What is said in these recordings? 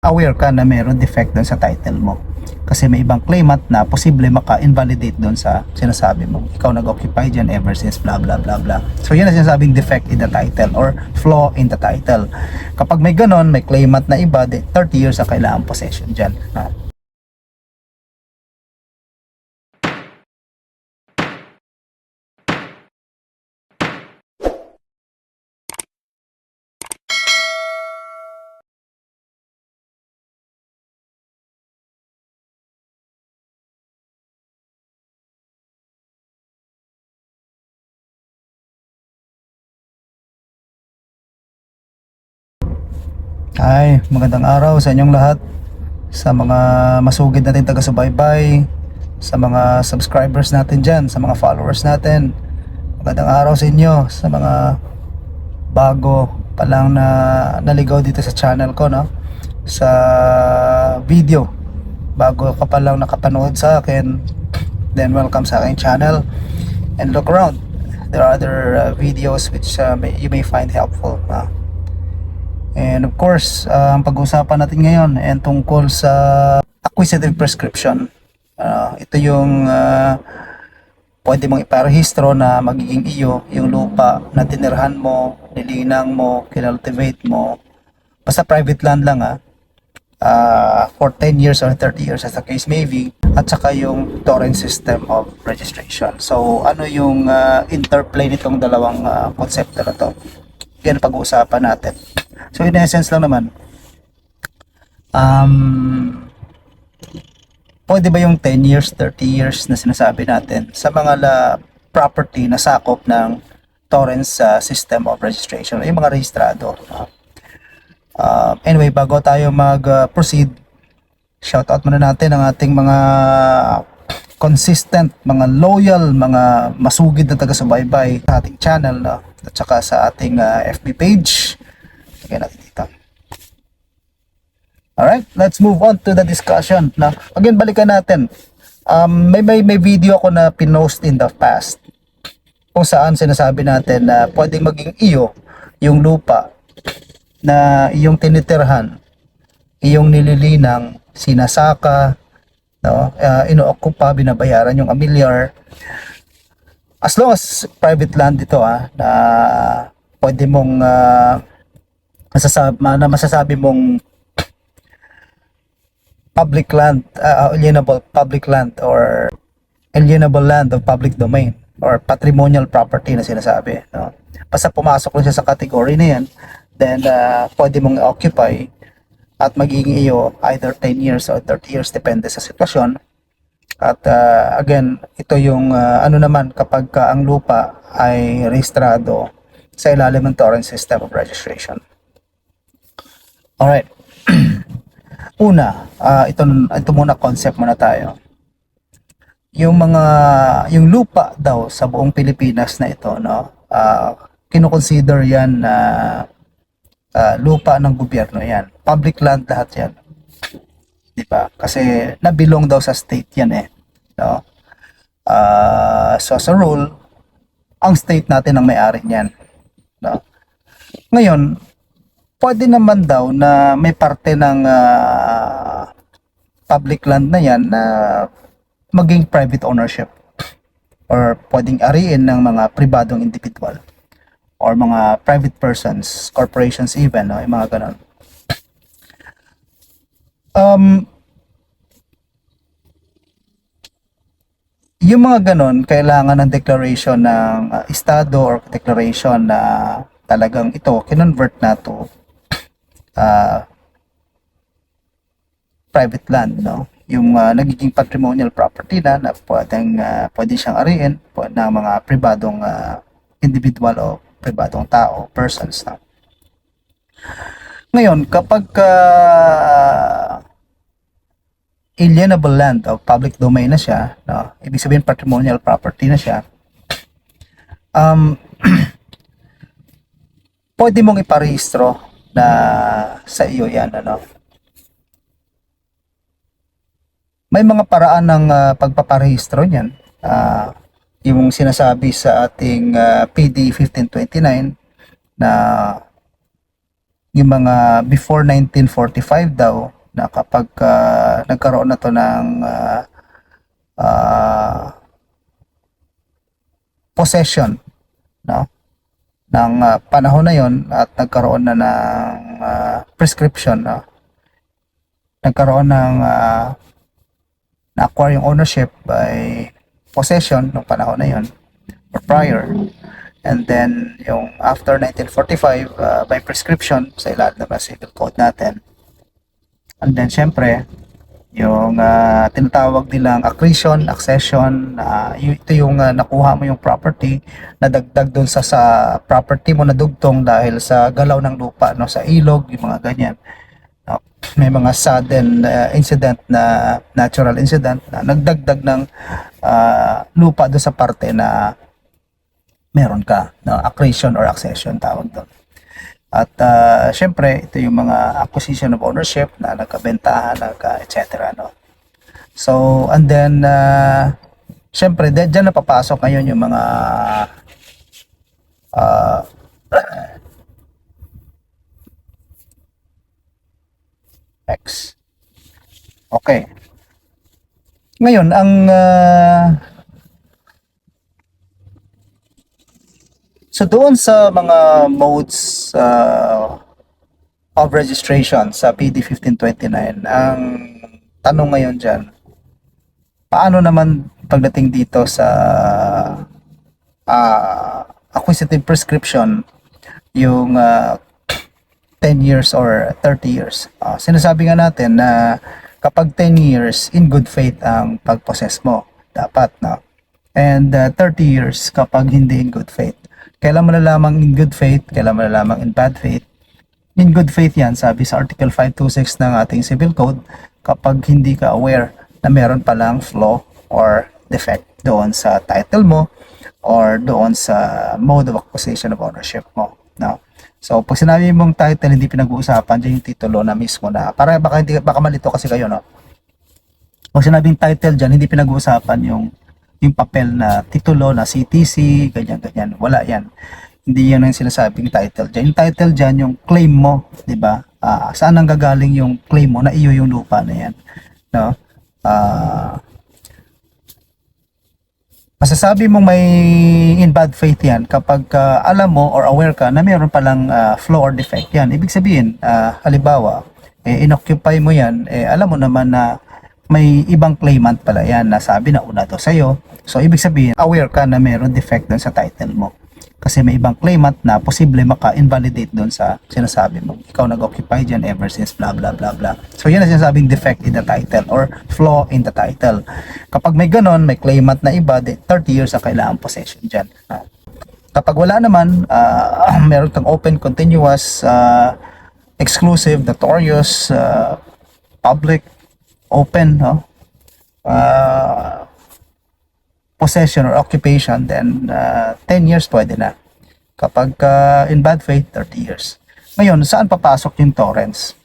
aware ka na meron defect doon sa title mo. Kasi may ibang claimant na posible maka-invalidate doon sa sinasabi mo. Ikaw nag-occupy dyan ever since blah blah blah blah. So yan ang sinasabing defect in the title or flaw in the title. Kapag may ganon, may claimant na iba, di 30 years ang kailangan possession dyan. Ay, magandang araw sa inyong lahat. Sa mga masugid natin taga-subaybay, sa mga subscribers natin dyan, sa mga followers natin. Magandang araw sa inyo, sa mga bago pa lang na naligaw dito sa channel ko, no? Sa video. Bago ka pa lang nakapanood sa akin, then welcome sa aking channel. And look around. There are other uh, videos which uh, may, you may find helpful. Uh, And of course, uh, ang pag-uusapan natin ngayon ay tungkol sa acquisitive prescription. Uh, ito yung uh, pwede mong iparehistro na magiging iyo yung lupa na tinirhan mo, nilinang mo, kinultivate mo. Basta private land lang ah. Uh, for 10 years or 30 years as the case may be. At saka yung torrent system of registration. So ano yung uh, interplay nitong dalawang uh, konsepto na to? Yan pag-uusapan natin. So in essence lang naman, um, pwede ba yung 10 years, 30 years na sinasabi natin sa mga la property na sakop ng torrents uh, system of registration, yung mga rehistrado. Uh, anyway, bago tayo mag-proceed, shoutout muna natin ang ating mga consistent, mga loyal, mga masugid na taga-subaybay sa ating channel no? at saka sa ating uh, FB page. Lagyan natin dito. Alright, let's move on to the discussion. Na, again, balikan natin. Um, may, may, may video ako na pinost in the past kung saan sinasabi natin na pwedeng maging iyo yung lupa na iyong tinitirhan, iyong nililinang, sinasaka, no? Uh, inookupa, binabayaran yung amilyar. As long as private land ito ah, na pwede mong uh, masasabi, na masasabi mong public land, uh, alienable public land or alienable land of public domain or patrimonial property na sinasabi. No? Basta pumasok lang siya sa category na yan, then uh, pwede mong occupy at magiging iyo either 10 years or 30 years depende sa sitwasyon. At uh, again, ito yung uh, ano naman kapag ka ang lupa ay rehistrado sa ilalim ng torrent system of registration. Alright. Una, uh, ito, ito muna concept muna tayo. Yung mga, yung lupa daw sa buong Pilipinas na ito, no? Uh, kinoconsider yan na uh, lupa ng gobyerno yan. Public land lahat yan. Di ba? Kasi nabilong daw sa state yan eh. No? Uh, so as a rule, ang state natin ang may-ari niyan. No? Ngayon, pwede naman daw na may parte ng ah, public land na yan na maging private ownership or pwedeng ariin ng mga pribadong individual or mga private persons, corporations even, no? yung mga ganon. Um, yung mga ganon, kailangan ng declaration ng uh, estado or declaration na talagang ito, kinonvert na to uh, private land, no? Yung uh, nagiging patrimonial property na na pwedeng uh, pwede siyang ariin po ng mga pribadong uh, individual o pribadong tao, persons. No? Ngayon, kapag uh, alienable land o public domain na siya, no? ibig sabihin patrimonial property na siya, um, pwede mong iparehistro na sa iyo yan ano? May mga paraan ng uh, pagpaparehistro niyan. Uh, yung sinasabi sa ating uh, PD 1529 na yung mga before 1945 daw na kapag ah, nagkaroon na to ng ah, ah, possession no ng ah, panahon na yon at nagkaroon na ng ah, prescription no nagkaroon ng ah, na-acquire yung ownership by possession ng panahon na yon or prior. And then yung after 1945 ah, by prescription sa ilalim ng civil code natin. And then syempre yung ah, tinatawag nilang accretion, accession, y- ito yung ah, nakuha mo yung property na dagdag doon sa sa property mo na dugtong dahil sa galaw ng lupa no sa ilog yung mga ganyan. No? May mga sudden ah, incident na natural incident na nagdagdag ng ah, lupa doon sa parte na meron ka, no? accretion or accession tawag doon. At ah, syempre, ito yung mga acquisition of ownership na nagkabentahan, nagka, etc. No? So, and then, uh, syempre, dyan na papasok ngayon yung mga ah, X. Okay. Ngayon, ang ah, So doon sa mga modes uh, of registration sa PD 1529, ang tanong ngayon dyan, paano naman pagdating dito sa uh, acquisitive prescription yung uh, 10 years or 30 years? Uh, sinasabi nga natin na kapag 10 years, in good faith ang pag-possess mo. Dapat, no? And uh, 30 years kapag hindi in good faith. Kailan mo nalamang in good faith, kailan mo nalamang in bad faith. In good faith yan, sabi sa Article 526 ng ating Civil Code, kapag hindi ka aware na meron palang flaw or defect doon sa title mo or doon sa mode of acquisition of ownership mo. No? So, pag sinabi mong title, hindi pinag-uusapan, dyan yung titulo na mismo na, para baka, hindi, baka malito kasi kayo, no? Pag sinabing title dyan, hindi pinag-uusapan yung yung papel na titulo na CTC, ganyan-ganyan. Wala yan. Hindi yan ang sinasabing title dyan. Yung title dyan, yung claim mo, di ba? Ah, saan ang gagaling yung claim mo na iyo yung lupa na yan? No? Ah, masasabi mong may in bad faith yan kapag ah, alam mo or aware ka na mayroon palang ah, flaw or defect yan. Ibig sabihin, ah, halimbawa, eh, inoccupy mo yan, eh, alam mo naman na may ibang claimant pala yan na sabi na una to sa'yo. So, ibig sabihin, aware ka na mayroon defect doon sa title mo. Kasi may ibang claimant na posible maka-invalidate doon sa sinasabi mo. Ikaw nag-occupy dyan ever since blah blah blah blah. So, yan ang sinasabing defect in the title or flaw in the title. Kapag may ganon, may claimant na iba, di- 30 years ang kailangan possession dyan. Ah. Kapag wala naman, ah, meron kang open, continuous, ah, exclusive, notorious, ah, public, open, no? Uh, possession or occupation, then uh, 10 years pwede na. Kapag uh, in bad faith, 30 years. Ngayon, saan papasok yung torrents?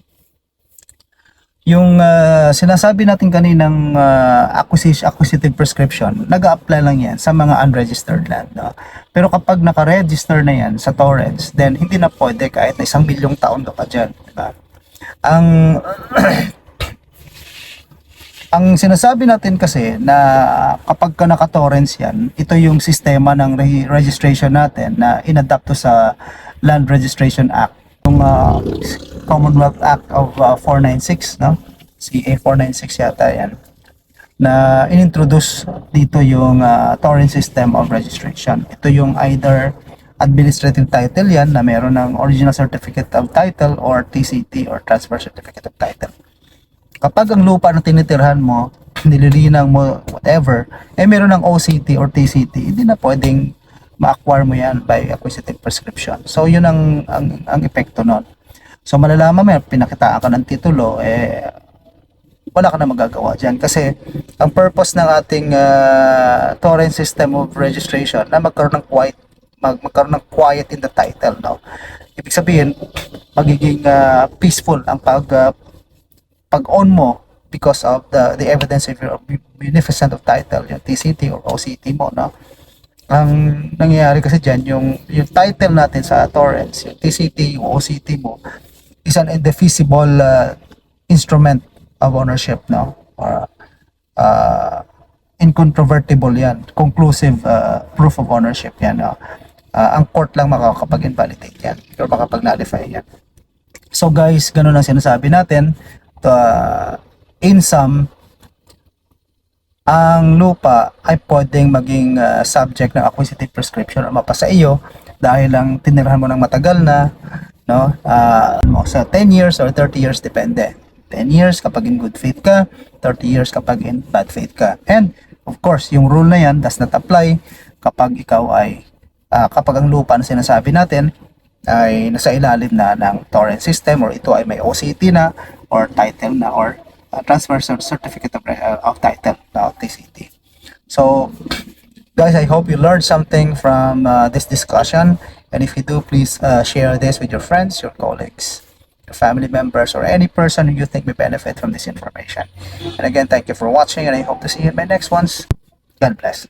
Yung uh, sinasabi natin kaninang uh, acquisition, acquisitive prescription, nag-apply lang yan sa mga unregistered land. No? Pero kapag naka-register na yan sa torrents, then hindi na pwede kahit na isang milyong taon ka pa dyan. Diba? Ang ang sinasabi natin kasi na kapag ka naka-torrents yan, ito yung sistema ng re- registration natin na inadapt to sa Land Registration Act, yung ah, Commonwealth Act of ah, 496, no? CA 496 yata yan na inintroduce dito yung ah, torrent system of registration. Ito yung either administrative title yan na meron ng original certificate of title or TCT or transfer certificate of title kapag ang lupa na tinitirhan mo, nililinang mo, whatever, eh meron ng OCT or TCT, hindi na pwedeng ma-acquire mo yan by acquisitive prescription. So, yun ang, ang, ang epekto nun. So, malalaman mo yan, pinakitaan ka ng titulo, eh, wala ka na magagawa dyan. Kasi, ang purpose ng ating ah, torrent system of registration na magkaroon ng quiet, mag, magkaroon ng quiet in the title, no? Ibig sabihin, magiging ah, peaceful ang pag ah, pag-own mo because of the the evidence of your beneficent of title, yung TCT or OCT mo, no? Ang nangyayari kasi dyan, yung, yung title natin sa torrents, yung TCT, yung OCT mo, is an indefeasible uh, instrument of ownership, no? Or uh, incontrovertible yan. Conclusive uh, proof of ownership yan, no? Uh, ang court lang makakapag-invalidate yan or makapag-nullify yan. So guys, ganun ang sinasabi natin. Uh, in sum, ang lupa ay pwedeng maging uh, subject ng acquisitive prescription o mapasa iyo dahil lang tinirahan mo ng matagal na no uh, mo sa 10 years or 30 years depende. 10 years kapag in good faith ka 30 years kapag in bad faith ka. And of course yung rule na yan does not apply kapag ikaw ay ah, kapag ang lupa na sinasabi natin ay nasa ilalim na ng torrent system or ito ay may OCT na or title na or uh, transfer cer- certificate of, uh, of title na TCT. So, guys, I hope you learned something from uh, this discussion. And if you do, please uh, share this with your friends, your colleagues, your family members, or any person who you think may benefit from this information. And again, thank you for watching, and I hope to see you in my next ones. God bless.